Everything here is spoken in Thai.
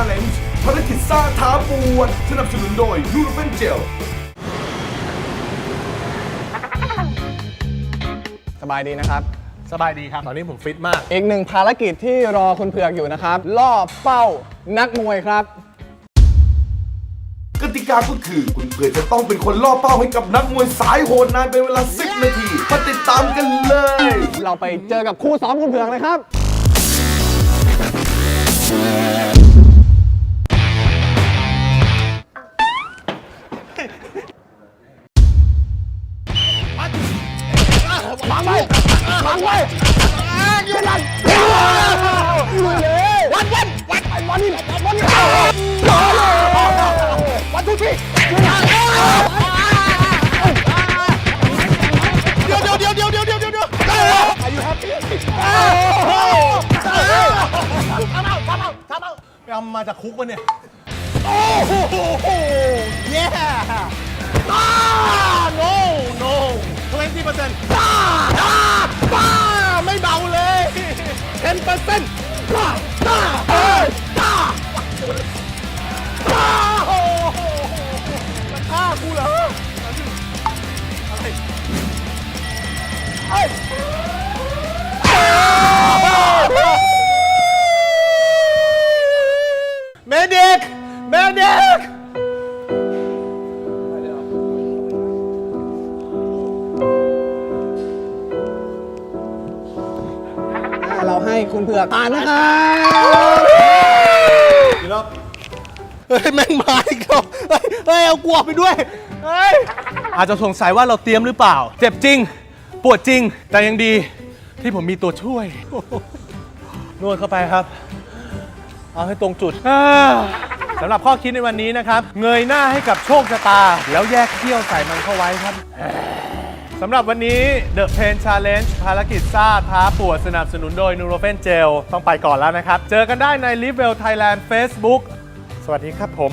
Challenge ภารกิจซ่าท้าปวดสนับสนุนโดยนูรเฟนเจลสบายดีนะครับ สบายดีครับ ตอนนี้ผมฟิตมาก อีกหนึ่งภารกิจที่รอคุณเผือกอยู่นะครับ ล่อเป้านักมวยครับ กติกาก็คือคุณเผือกจะต้องเป็นคนล่อเป้าให้กับนักมวยสายโหดนานเป็นเวลา 10 นาทีมาติดตามกันเลย เราไปเจอกับคู่ซ้อมคุณเผือกเลยครับ งไว้วางไว้ยืนหลังวันวันวันวันนี้วันนี้วันทุกที่ยืนหลังเดี๋ยวเดี๋ยวเดี๋ยวเดี๋ยวเดี๋ยวเดี๋ยวเดี๋ยว Are you happy? ไปเอามาจากคุกวะเนี่ย 10เปอร์เซ็นต์ป้าป้าเอ้ยป้าป้าโอ้โหมันฆ่ากูเหรออะไรเอ้ยเมดิกเมดิก ให้คุณเผือกผ่านนะครับอีกรอบเฮ้ยแม่งมาอีกแล้วเฮ้ยเฮ้ยเอากลัวไปด้วยเฮ้ยอาจจะสงสัยว่าเราเตรียมหรือเปล่า เจ็บจริง ปวดจริง แต่ยังดีที่ผมมีตัวช่วย นวดเข้าไปครับ เอาให้ตรงจุดอ่าสำหรับข้อคิดในวันนี้นะครับ เงยหน้าให้กับโชคชะตา แล้วแยกเขี้ยวใส่มันเข้าไว้ครับ สำหรับวันนี้ The Pain Challenge ภารกิจซ่าท้าปวดสนับสนุนโดย n u r o f e n Gel ต้องไปก่อนแล้วนะครับ เจอกันได้ใน Live Well Thailand Facebook สวัสดีครับผม